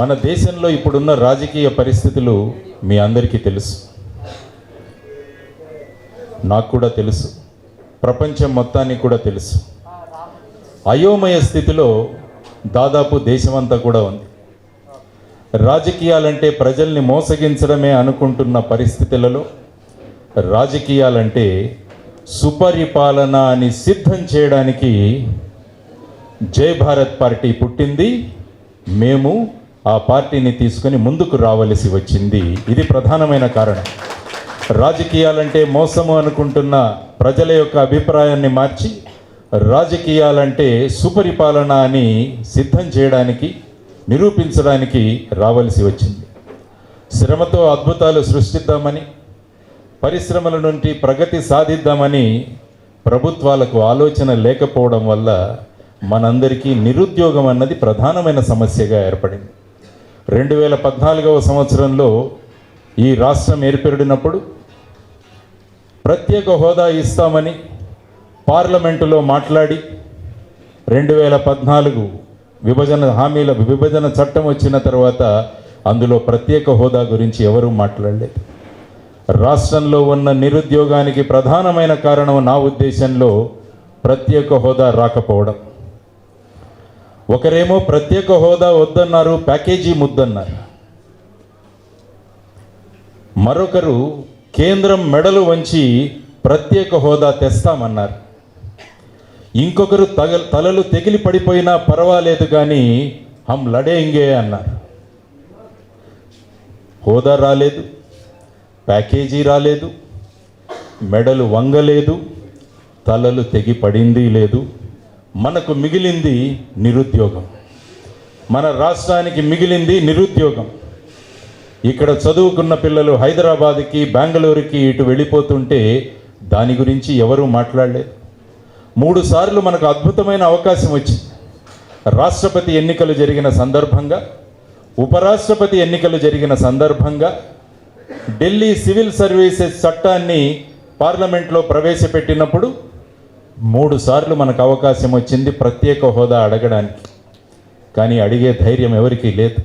మన దేశంలో ఇప్పుడున్న రాజకీయ పరిస్థితులు మీ అందరికీ తెలుసు. నాకు కూడా తెలుసు. ప్రపంచం మొత్తానికి కూడా తెలుసు. అయోమయ స్థితిలో దాదాపు దేశమంతా కూడా ఉంది. రాజకీయాలంటే ప్రజల్ని మోసగించడమే అనుకుంటున్న పరిస్థితులలో రాజకీయాలంటే సుపరిపాలన అని సిద్ధం చేయడానికి జై భారత్ పార్టీ పుట్టింది. మేము ఆ పార్టీని తీసుకొని ముందుకు రావలసి వచ్చింది. ఇది ప్రధానమైన కారణం. రాజకీయాలంటే మోసము అనుకుంటున్న ప్రజల యొక్క అభిప్రాయాన్ని మార్చి రాజకీయాలంటే సుపరిపాలన అని సిద్ధం చేయడానికి నిరూపించడానికి రావలసి వచ్చింది. శ్రమతో అద్భుతాలు సృష్టిద్దామని పరిశ్రమల నుండి ప్రగతి సాధిద్దామని ప్రభుత్వాలకు ఆలోచన లేకపోవడం వల్ల మనందరికీ నిరుద్యోగం అన్నది ప్రధానమైన సమస్యగా ఏర్పడింది. రెండు వేల పద్నాలుగవ సంవత్సరంలో ఈ రాష్ట్రం ఏర్పడినప్పుడు ప్రత్యేక హోదా ఇస్తామని పార్లమెంటులో మాట్లాడి రెండు వేల పద్నాలుగు విభజన హామీల విభజన చట్టం వచ్చిన తర్వాత అందులో ప్రత్యేక హోదా గురించి ఎవరూ మాట్లాడలేదు. రాష్ట్రంలో ఉన్న నిరుద్యోగానికి ప్రధానమైన కారణం నా ఉద్దేశంలో ప్రత్యేక హోదా రాకపోవడం. ఒకరేమో ప్రత్యేక హోదా వద్దన్నారు ప్యాకేజీ ముద్దన్నారు. మరొకరు కేంద్రం మెడలు వంచి ప్రత్యేక హోదా తెస్తామన్నారు. ఇంకొకరు తగ తలలు తెగిలి పడిపోయినా పర్వాలేదు కానీ హం లడేంగే అన్నారు. హోదా రాలేదు ప్యాకేజీ రాలేదు మెడలు వంగలేదు తలలు తెగి పడింది లేదు. మనకు మిగిలింది నిరుద్యోగం. మన రాష్ట్రానికి మిగిలింది నిరుద్యోగం. ఇక్కడ చదువుకున్న పిల్లలు హైదరాబాద్కి బెంగళూరుకి ఇటు వెళ్ళిపోతుంటే దాని గురించి ఎవరూ మాట్లాడలేదు. మూడు సార్లు మనకు అద్భుతమైన అవకాశం వచ్చింది. రాష్ట్రపతి ఎన్నికలు జరిగిన సందర్భంగా ఉపరాష్ట్రపతి ఎన్నికలు జరిగిన సందర్భంగా ఢిల్లీ సివిల్ సర్వీసెస్ చట్టాన్ని పార్లమెంట్లో ప్రవేశపెట్టినప్పుడు మూడు సార్లు మనకు అవకాశం వచ్చింది ప్రత్యేక హోదా అడగడానికి. కానీ అడిగే ధైర్యం ఎవరికీ లేదు.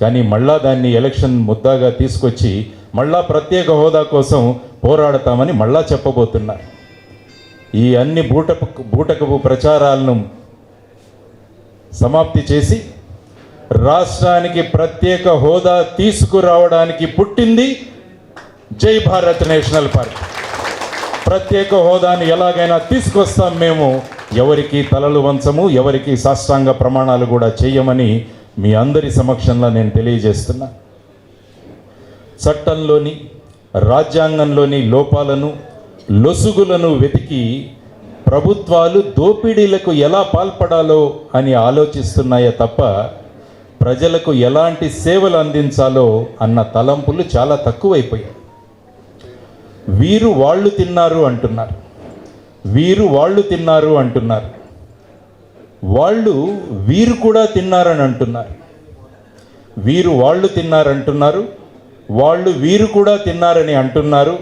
కానీ మళ్ళా దాన్ని ఎలక్షన్ ముద్దాగా తీసుకొచ్చి మళ్ళా ప్రత్యేక హోదా కోసం పోరాడతామని మళ్ళా చెప్పబోతున్నారు ఈ అన్ని బూటపు బూటకపు ప్రచారాలను సమాప్తి చేసి రాష్ట్రానికి ప్రత్యేక హోదా తీసుకురావడానికి పుట్టింది జై భారత్ నేషనల్ పార్టీ ప్రత్యేక హోదాని ఎలాగైనా తీసుకొస్తాం మేము. ఎవరికి తలలు వంచము ఎవరికి సాష్టాంగ ప్రమాణాలు కూడా చేయమని మీ అందరి సమక్షంలో నేను తెలియజేస్తున్నా. చట్టంలోని రాజ్యాంగంలోని లోపాలను లొసుగులను వెతికి ప్రభుత్వాలు దోపిడీలకు ఎలా పాల్పడాలో అని ఆలోచిస్తున్నాయే తప్ప ప్రజలకు ఎలాంటి సేవలు అందించాలో అన్న తలంపులు చాలా తక్కువైపోయాయి. వీరు వాళ్ళు తిన్నారు అంటున్నారు. వీరు వాళ్ళు తిన్నారు అంటున్నారు. వాళ్ళు వీరు కూడా తిన్నారని అంటున్నారు. వీరు వాళ్ళు తిన్నారంటున్నారు వాళ్ళు వీరు కూడా తిన్నారని అంటున్నారు.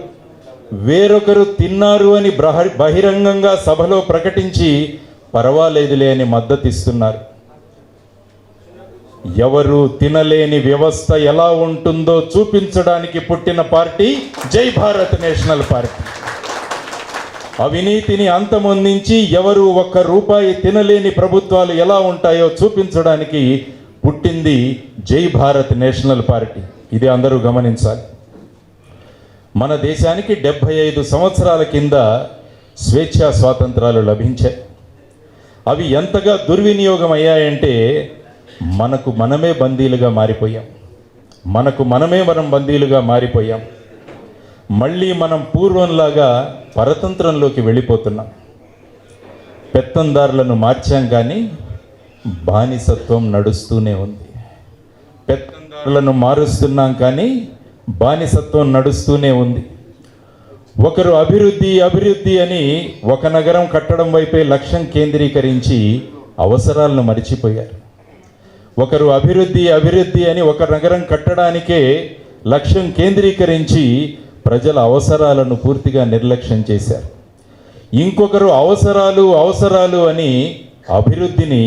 వేరొకరు తిన్నారు అని బ్రహ బహిరంగంగా సభలో ప్రకటించి పర్వాలేదులే అని మద్దతు ఇస్తున్నారు ఎవరు తినలేని వ్యవస్థ ఎలా ఉంటుందో చూపించడానికి పుట్టిన పార్టీ జై భారత్ నేషనల్ పార్టీ. అవినీతిని అంతమొందించి ఎవరు ఒక్క రూపాయి తినలేని ప్రభుత్వాలు ఎలా ఉంటాయో చూపించడానికి పుట్టింది జై భారత్ నేషనల్ పార్టీ. ఇది అందరూ గమనించాలి. మన దేశానికి డెబ్భై ఐదు సంవత్సరాల కింద స్వేచ్ఛా స్వాతంత్రాలు లభించాయి. అవి ఎంతగా దుర్వినియోగం అయ్యాయంటే మనకు మనమే బందీలుగా మారిపోయాం. మనకు మనమే మనం బందీలుగా మారిపోయాం. మళ్ళీ మనం పూర్వంలాగా పరతంత్రంలోకి వెళ్ళిపోతున్నాం. పెత్తందారులను మార్చాం కానీ బానిసత్వం నడుస్తూనే ఉంది. పెత్తందారులను మారుస్తున్నాం కానీ బానిసత్వం నడుస్తూనే ఉంది. ఒకరు అభివృద్ధి అభివృద్ధి అని ఒక నగరం కట్టడం వైపే లక్ష్యం కేంద్రీకరించి అవసరాలను మరిచిపోయారు. ఒకరు అభివృద్ధి అభివృద్ధి అని ఒక నగరం కట్టడానికే లక్ష్యం కేంద్రీకరించి ప్రజల అవసరాలను పూర్తిగా నిర్లక్ష్యం చేశారు. ఇంకొకరు అవసరాలు అవసరాలు అని అభివృద్ధిని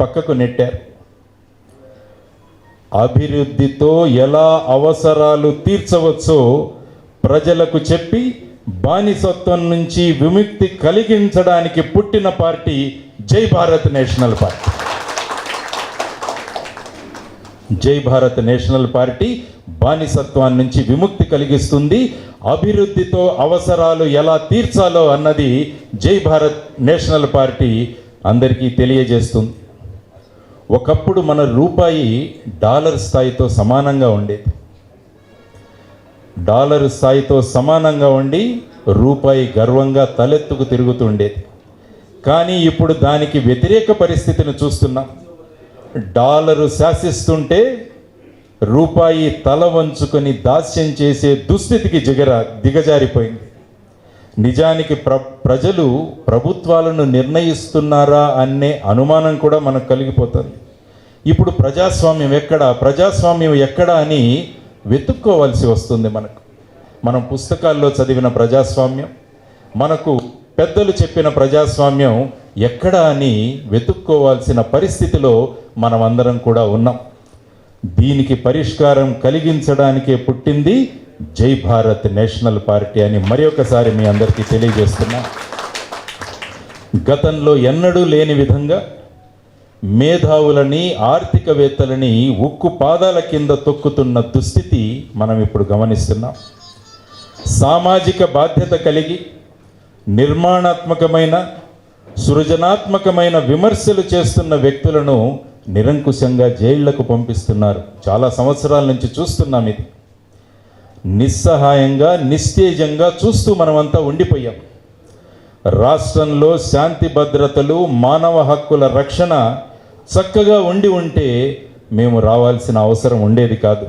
పక్కకు నెట్టారు. అభివృద్ధితో ఎలా అవసరాలు తీర్చవచ్చో ప్రజలకు చెప్పి బానిసత్వం నుంచి విముక్తి కలిగించడానికి పుట్టిన పార్టీ జై భారత్ నేషనల్ పార్టీ. జై భారత్ నేషనల్ పార్టీ బానిసత్వాన్ని నుంచి విముక్తి కలిగిస్తుంది. అభివృద్ధితో అవసరాలు ఎలా తీర్చాలో అన్నది జై భారత్ నేషనల్ పార్టీ అందరికీ తెలియజేస్తుంది. ఒకప్పుడు మన రూపాయి డాలర్ స్థాయితో సమానంగా ఉండేది. డాలర్ స్థాయితో సమానంగా ఉండి రూపాయి గర్వంగా తలెత్తుకు తిరుగుతుండేది కానీ ఇప్పుడు దానికి వ్యతిరేక పరిస్థితిని చూస్తున్నాం. డాలరు శాసిస్తుంటే రూపాయి తల వంచుకొని దాస్యం చేసే దుస్థితికి జిగర దిగజారిపోయింది. నిజానికి ప్ర ప్రజలు ప్రభుత్వాలను నిర్ణయిస్తున్నారా అనే అనుమానం కూడా మనకు కలిగిపోతుంది. ఇప్పుడు ప్రజాస్వామ్యం ఎక్కడ? ప్రజాస్వామ్యం ఎక్కడ అని వెతుక్కోవాల్సి వస్తుంది మనకు. మనం పుస్తకాల్లో చదివిన ప్రజాస్వామ్యం మనకు పెద్దలు చెప్పిన ప్రజాస్వామ్యం ఎక్కడ అని వెతుక్కోవాల్సిన పరిస్థితిలో మనమందరం కూడా ఉన్నాం. దీనికి పరిష్కారం కలిగించడానికే పుట్టింది జై భారత్ నేషనల్ పార్టీ అని మరి ఒకసారి మీ అందరికీ తెలియజేస్తున్నా. గతంలో ఎన్నడూ లేని విధంగా మేధావులని ఆర్థికవేత్తలని ఉక్కు పాదాల కింద తొక్కుతున్న దుస్థితి మనం ఇప్పుడు గమనిస్తున్నాం. సామాజిక బాధ్యత కలిగి నిర్మాణాత్మకమైన సృజనాత్మకమైన విమర్శలు చేస్తున్న వ్యక్తులను నిరంకుశంగా జైళ్ళకు పంపిస్తున్నారు. చాలా సంవత్సరాల నుంచి చూస్తున్నాం ఇది. నిస్సహాయంగా నిస్తేజంగా చూస్తూ మనమంతా ఉండిపోయాం. రాష్ట్రంలో శాంతి భద్రతలు మానవ హక్కుల రక్షణ చక్కగా ఉండి ఉంటే మేము రావాల్సిన అవసరం ఉండేది కాదు.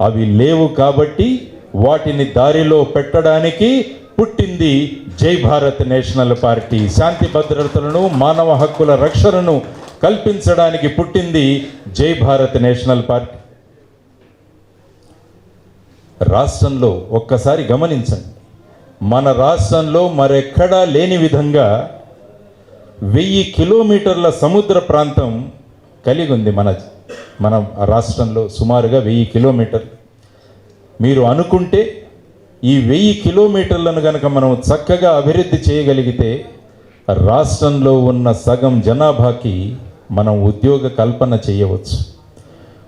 అవి లేవు కాబట్టి వాటిని దారిలో పెట్టడానికి పుట్టింది జై భారత్ నేషనల్ పార్టీ. శాంతి భద్రతలను మానవ హక్కుల రక్షణను కల్పించడానికి పుట్టింది జై భారత్ నేషనల్ పార్టీ. రాష్ట్రంలో ఒక్కసారి గమనించండి. మన రాష్ట్రంలో మరెక్కడా లేని విధంగా వెయ్యి కిలోమీటర్ల సముద్ర ప్రాంతం కలిగి ఉంది మన మన రాష్ట్రంలో సుమారుగా వెయ్యి కిలోమీటర్లు. మీరు అనుకుంటే ఈ వెయ్యి కిలోమీటర్లను కనుక మనం చక్కగా అభివృద్ధి చేయగలిగితే రాష్ట్రంలో ఉన్న సగం జనాభాకి మనం ఉద్యోగ కల్పన చేయవచ్చు.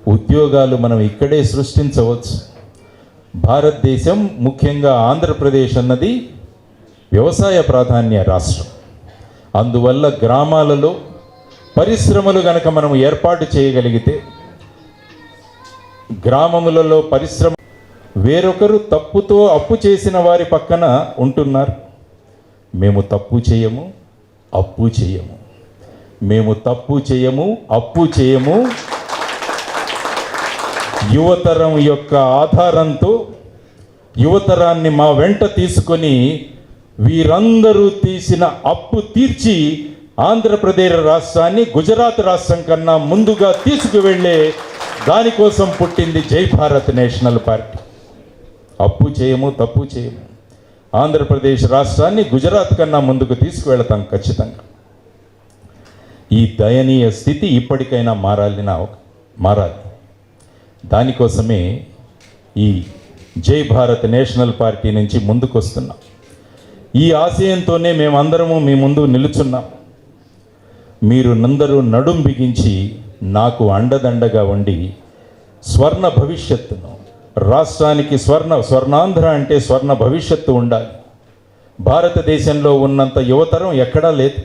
ఉద్యోగాలు మనం ఇక్కడే సృష్టించవచ్చు. భారతదేశం ముఖ్యంగా ఆంధ్రప్రదేశ్ అన్నది వ్యవసాయ ప్రాధాన్య రాష్ట్రం. అందువల్ల గ్రామాలలో పరిశ్రమలు గనక మనం ఏర్పాటు చేయగలిగితే గ్రామములలో పరిశ్రమ వేరొకరు తప్పుతో అప్పు చేసిన వారి పక్కన ఉంటున్నారు. మేము తప్పు చేయము అప్పు చేయము. మేము తప్పు చేయము అప్పు చేయము. యువతరం యొక్క ఆధారంతో యువతరాన్ని మా వెంట తీసుకొని వీరందరూ తీసిన అప్పు తీర్చి ఆంధ్రప్రదేశ్ రాష్ట్రాన్ని గుజరాత్ రాష్ట్రం కన్నా ముందుగా తీసుకువెళ్ళే దానికోసం పుట్టింది జై భారత్ నేషనల్ పార్టీ. అప్పు చేయము తప్పు చేయము. ఆంధ్రప్రదేశ్ రాష్ట్రాన్ని గుజరాత్ కన్నా ముందుకు తీసుకువెళతాం ఖచ్చితంగా. ఈ దయనీయ స్థితి ఇప్పటికైనా మారాలి నా మారాలి. దానికోసమే ఈ జై భారత్ నేషనల్ పార్టీ నుంచి ముందుకొస్తున్నాం. ఈ ఆశయంతోనే మేమందరము మీ ముందు నిలుచున్నాం. మీరు నందరూ నడుం బిగించి నాకు అండదండగా ఉండి స్వర్ణ భవిష్యత్తును రాష్ట్రానికి స్వర్ణ స్వర్ణాంధ్ర అంటే స్వర్ణ భవిష్యత్తు ఉండాలి. భారతదేశంలో ఉన్నంత యువతరం ఎక్కడా లేదు.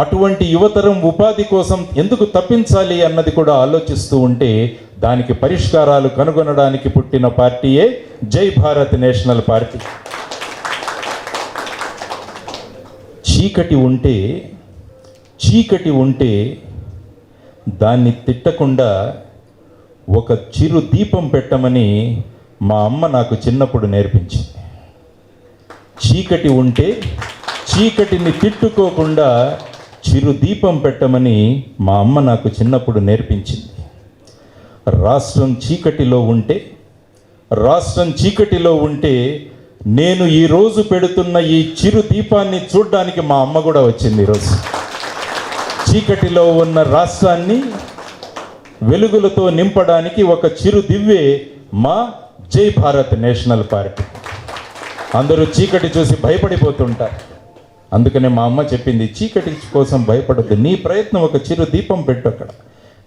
అటువంటి యువతరం ఉపాధి కోసం ఎందుకు తప్పించాలి అన్నది కూడా ఆలోచిస్తూ ఉంటే దానికి పరిష్కారాలు కనుగొనడానికి పుట్టిన పార్టీయే జై భారత్ నేషనల్ పార్టీ. చీకటి ఉంటే చీకటి ఉంటే దాన్ని తిట్టకుండా ఒక చిరు దీపం పెట్టమని మా అమ్మ నాకు చిన్నప్పుడు నేర్పించింది. చీకటి ఉంటే చీకటిని తిట్టుకోకుండా చిరు దీపం పెట్టమని మా అమ్మ నాకు చిన్నప్పుడు నేర్పించింది. రాష్ట్రం చీకటిలో ఉంటే రాష్ట్రం చీకటిలో ఉంటే నేను ఈరోజు పెడుతున్న ఈ చిరు దీపాన్ని చూడ్డానికి మా అమ్మ కూడా వచ్చింది ఈరోజు చీకటిలో ఉన్న రాష్ట్రాన్ని వెలుగులతో నింపడానికి ఒక చిరు దివ్వే మా జై భారత్ నేషనల్ పార్టీ అందరూ చీకటి చూసి భయపడిపోతుంటారు. అందుకనే మా అమ్మ చెప్పింది చీకటి కోసం భయపడద్దు నీ ప్రయత్నం ఒక చిరు దీపం పెట్టు అక్కడ.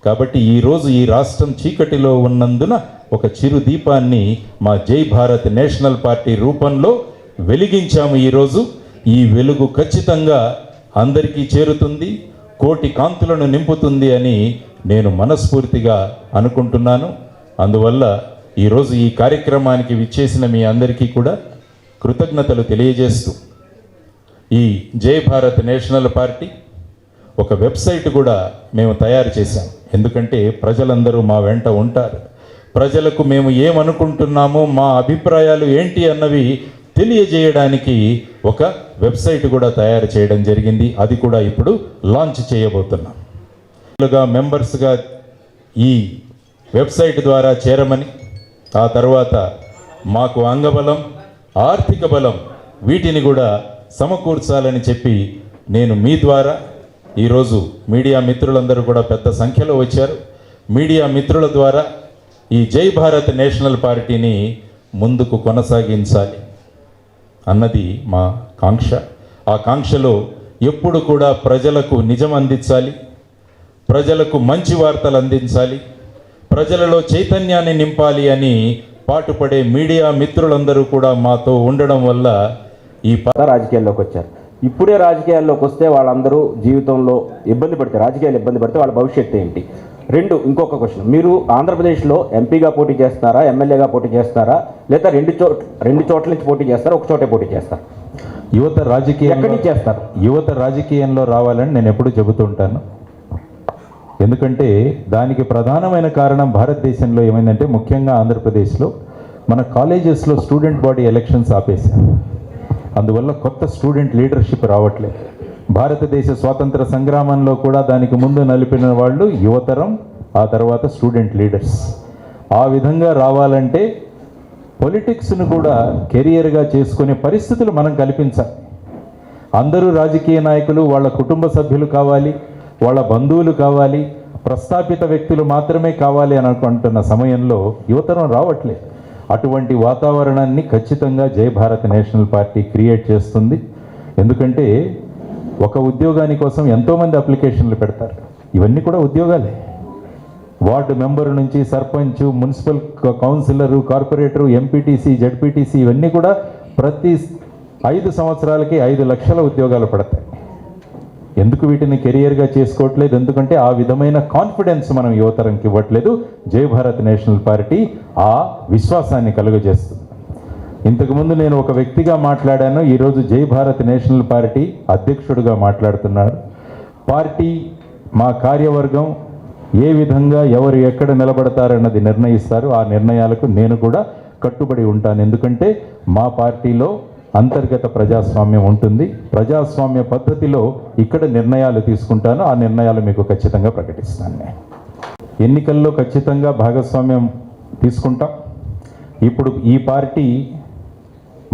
కాబట్టి ఈరోజు ఈ రాష్ట్రం చీకటిలో ఉన్నందున ఒక చిరు దీపాన్ని మా జై భారత్ నేషనల్ పార్టీ రూపంలో వెలిగించాము ఈరోజు ఈ వెలుగు ఖచ్చితంగా అందరికీ చేరుతుంది. కోటి కాంతులను నింపుతుంది అని నేను మనస్ఫూర్తిగా అనుకుంటున్నాను. అందువల్ల ఈరోజు ఈ కార్యక్రమానికి విచ్చేసిన మీ అందరికీ కూడా కృతజ్ఞతలు తెలియజేస్తూ ఈ జై భారత్ నేషనల్ పార్టీ ఒక వెబ్సైట్ కూడా మేము తయారు చేశాం. ఎందుకంటే ప్రజలందరూ మా వెంట ఉంటారు. ప్రజలకు మేము ఏమనుకుంటున్నామో మా అభిప్రాయాలు ఏంటి అన్నవి తెలియజేయడానికి ఒక వెబ్సైట్ కూడా తయారు చేయడం జరిగింది. అది కూడా ఇప్పుడు లాంచ్ చేయబోతున్నాం. మెంబర్స్గా ఈ వెబ్సైట్ ద్వారా చేరమని ఆ తర్వాత మాకు అంగబలం ఆర్థిక బలం వీటిని కూడా సమకూర్చాలని చెప్పి నేను మీ ద్వారా ఈరోజు మీడియా మిత్రులందరూ కూడా పెద్ద సంఖ్యలో వచ్చారు. మీడియా మిత్రుల ద్వారా ఈ జై భారత్ నేషనల్ పార్టీని ముందుకు కొనసాగించాలి. అన్నది మా కాంక్ష. ఆ కాంక్షలో ఎప్పుడు కూడా ప్రజలకు నిజం అందించాలి ప్రజలకు మంచి వార్తలు అందించాలి ప్రజలలో చైతన్యాన్ని నింపాలి అని పాటుపడే మీడియా మిత్రులందరూ కూడా మాతో ఉండడం వల్ల ఈ ప- రాజకీయాల్లోకి వచ్చారు. ఇప్పుడే రాజకీయాల్లోకి వస్తే వాళ్ళందరూ జీవితంలో ఇబ్బంది పడితే రాజకీయాలు ఇబ్బంది పడితే వాళ్ళ భవిష్యత్తు ఏంటి? రెండు ఇంకొక క్వశ్చన్ మీరు ఆంధ్రప్రదేశ్లో ఎంపీగా పోటీ చేస్తారా ఎమ్మెల్యేగా పోటీ చేస్తారా లేదా రెండు చోట్ రెండు చోట్ల నుంచి పోటీ చేస్తారా ఒక చోటే పోటీ చేస్తారా? యువత రాజకీయ ఎక్కడి నుంచి చేస్తారు? యువత రాజకీయంలో రావాలని నేను ఎప్పుడు చెబుతూ ఉంటాను. ఎందుకంటే దానికి ప్రధానమైన కారణం భారతదేశంలో ఏమైందంటే ముఖ్యంగా ఆంధ్రప్రదేశ్లో మన కాలేజెస్లో స్టూడెంట్ బాడీ ఎలక్షన్స్ ఆపేశారు. అందువల్ల కొత్త స్టూడెంట్ లీడర్షిప్ రావట్లేదు. భారతదేశ స్వాతంత్ర సంగ్రామంలో కూడా దానికి ముందు నలిపిన వాళ్ళు యువతరం ఆ తర్వాత స్టూడెంట్ లీడర్స్. ఆ విధంగా రావాలంటే పొలిటిక్స్ను కూడా కెరియర్గా చేసుకునే పరిస్థితులు మనం కల్పించాలి. అందరూ రాజకీయ నాయకులు వాళ్ళ కుటుంబ సభ్యులు కావాలి వాళ్ళ బంధువులు కావాలి ప్రస్థాపిత వ్యక్తులు మాత్రమే కావాలి అని అనుకుంటున్న సమయంలో యువతరం రావట్లేదు. అటువంటి వాతావరణాన్ని ఖచ్చితంగా Jaya Bharat national party create చేస్తుంది. ఎందుకంటే ఒక ఉద్యోగాని కోసం ఎంతోమంది అప్లికేషన్లు పెడతారు. ఇవన్నీ కూడా ఉద్యోగాలే. వార్డు మెంబర్ నుంచి sarpanch municipal councillor corporator MPTC ZPTC ఇవన్నీ కూడా ప్రతి ఐదు సంవత్సరాలకి ఐదు లక్షల ఉద్యోగాలు పడతాయి. ఎందుకు వీటిని కెరియర్గా చేసుకోవట్లేదు? ఎందుకంటే ఆ విధమైన కాన్ఫిడెన్స్ మనం యువతరంకి ఇవ్వట్లేదు. జయభారత్ నేషనల్ పార్టీ ఆ విశ్వాసాన్ని కలుగజేస్తుంది. ఇంతకుముందు నేను ఒక వ్యక్తిగా మాట్లాడాను. ఈరోజు జై భారత్ నేషనల్ పార్టీ అధ్యక్షుడిగా మాట్లాడుతున్నారు. పార్టీ మా కార్యవర్గం ఏ విధంగా ఎవరు ఎక్కడ నిలబడతారన్నది నిర్ణయిస్తారు. ఆ నిర్ణయాలకు నేను కూడా కట్టుబడి ఉంటాను. ఎందుకంటే మా పార్టీలో అంతర్గత ప్రజాస్వామ్యం ఉంటుంది. ప్రజాస్వామ్య పద్ధతిలో ఇక్కడ నిర్ణయాలు తీసుకుంటాను. ఆ నిర్ణయాలు మీకు ఖచ్చితంగా ప్రకటిస్తాను నేను. ఎన్నికల్లో ఖచ్చితంగా భాగస్వామ్యం తీసుకుంటాం. ఇప్పుడు ఈ పార్టీ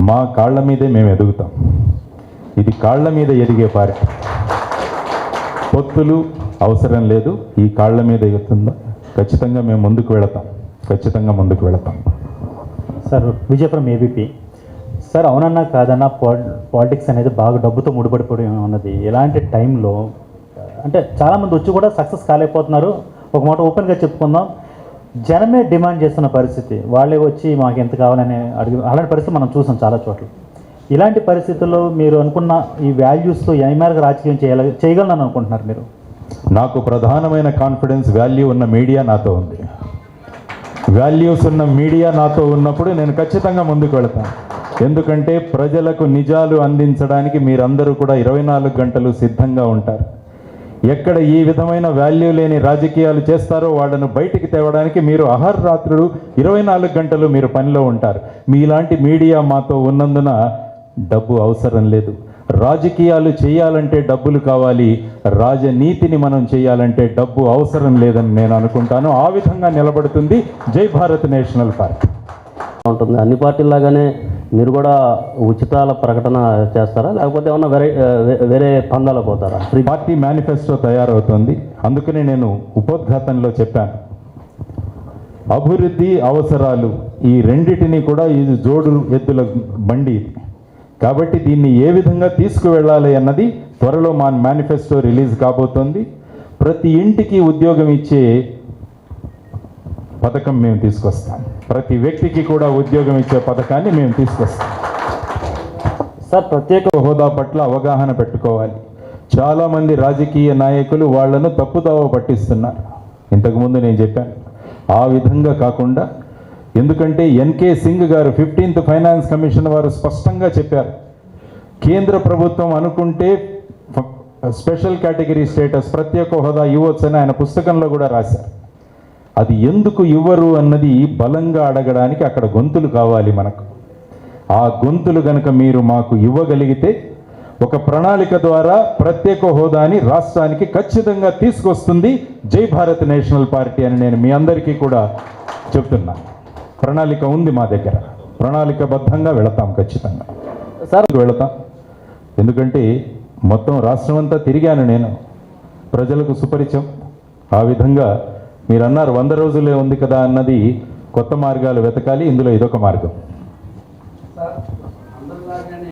మా కాళ్ళ మీదే మేము ఎదుగుతాం. ఇది కాళ్ళ మీద ఎదిగే పార్టీ పొత్తులు అవసరం లేదు. ఈ కాళ్ళ మీద ఎగుతుందా? ఖచ్చితంగా మేము ముందుకు వెళతాం. ఖచ్చితంగా ముందుకు వెళతాం. సార్ విజయపురం ఏబీపీ సార్ అవునన్నా కాదన్నా పాలిటిక్స్ అనేది బాగా డబ్బుతో ముడిపడిపోయి ఉన్నది. ఇలాంటి టైంలో అంటే చాలామంది వచ్చి కూడా సక్సెస్ కాలేకపోతున్నారు. ఒక మాట ఓపెన్గా చెప్పుకుందాం. జనమే డిమాండ్ చేస్తున్న పరిస్థితి. వాళ్ళే వచ్చి మాకు ఎంత కావాలని అడిగి అలాంటి పరిస్థితి మనం చూసాం చాలా చోట్ల. ఇలాంటి పరిస్థితుల్లో మీరు అనుకున్న ఈ వాల్యూస్తో ఏ మేరకు రాజకీయం చేయాలి చేయగలను అనుకుంటున్నారు మీరు? నాకు ప్రధానమైన కాన్ఫిడెన్స్ వాల్యూ ఉన్న మీడియా నాతో ఉంది. వాల్యూస్ ఉన్న మీడియా నాతో ఉన్నప్పుడు నేను ఖచ్చితంగా ముందుకు వెళతాను. ఎందుకంటే ప్రజలకు నిజాలు అందించడానికి మీరందరూ కూడా ఇరవై నాలుగు గంటలు సిద్ధంగా ఉంటారు. ఎక్కడ ఈ విధమైన వాల్యూ లేని రాజకీయాలు చేస్తారో వాళ్ళను బయటికి తేవడానికి మీరు అహర్రాత్రులు ఇరవై నాలుగు గంటలు మీరు పనిలో ఉంటారు. మీలాంటి మీడియా మాతో ఉన్నందున డబ్బు అవసరం లేదు. రాజకీయాలు చేయాలంటే డబ్బులు కావాలి. రాజనీతిని మనం చేయాలంటే డబ్బు అవసరం లేదని నేను అనుకుంటాను. ఆ విధంగా నిలబడుతుంది జై భారత్ నేషనల్ పార్టీ. ఉంటుంది. అన్ని పార్టీలాగానే మీరు కూడా ఉచితాల ప్రకటన చేస్తారా? లేకపోతే ఏమన్నా వేరే వేరే పందాలు పోతారా? పార్టీ మేనిఫెస్టో తయారవుతోంది. అందుకనే నేను ఉపోద్ఘాతంలో చెప్పాను. అభివృద్ధి అవసరాలు ఈ రెండింటినీ కూడా ఇది జోడు ఎద్దుల బండి కాబట్టి దీన్ని ఏ విధంగా తీసుకువెళ్ళాలి అన్నది త్వరలో మా మేనిఫెస్టో రిలీజ్ కాబోతోంది. ప్రతి ఇంటికి ఉద్యోగం ఇచ్చే పథకం మేము తీసుకొస్తాం. ప్రతి వ్యక్తికి కూడా ఉద్యోగం ఇచ్చే పథకాన్ని మేము తీసుకొస్తాం. సార్ ప్రత్యేక హోదా పట్ల అవగాహన పెట్టుకోవాలి. చాలామంది రాజకీయ నాయకులు వాళ్ళను తప్పుదావ పట్టిస్తున్నారు. ఇంతకుముందు నేను చెప్పాను ఆ విధంగా కాకుండా ఎందుకంటే ఎన్కే సింగ్ గారు ఫిఫ్టీన్త్ ఫైనాన్స్ కమిషన్ వారు స్పష్టంగా చెప్పారు కేంద్ర ప్రభుత్వం అనుకుంటే స్పెషల్ కేటగిరీ స్టేటస్ ప్రత్యేక హోదా ఇవ్వచ్చని అని ఆయన పుస్తకంలో కూడా రాశారు. అది ఎందుకు ఇవ్వరు అన్నది బలంగా అడగడానికి అక్కడ గొంతులు కావాలి మనకు. ఆ గొంతులు గనక మీరు మాకు ఇవ్వగలిగితే ఒక ప్రణాళిక ద్వారా ప్రత్యేక హోదాని రాష్ట్రానికి ఖచ్చితంగా తీసుకొస్తుంది జై భారత్ నేషనల్ పార్టీ అని నేను మీ అందరికీ కూడా చెప్తున్నా. ప్రణాళిక ఉంది మా దగ్గర. ప్రణాళికబద్ధంగా వెళతాం ఖచ్చితంగా. సార్ వెళతాం. ఎందుకంటే మొత్తం రాష్ట్రం అంతా తిరిగాను నేను. ప్రజలకు సుపరిచయం ఆ విధంగా మీరు అన్నారు వంద రోజులే ఉంది కదా అన్నది కొత్త మార్గాలు వెతకాలి ఇందులో ఇదొక మార్గం.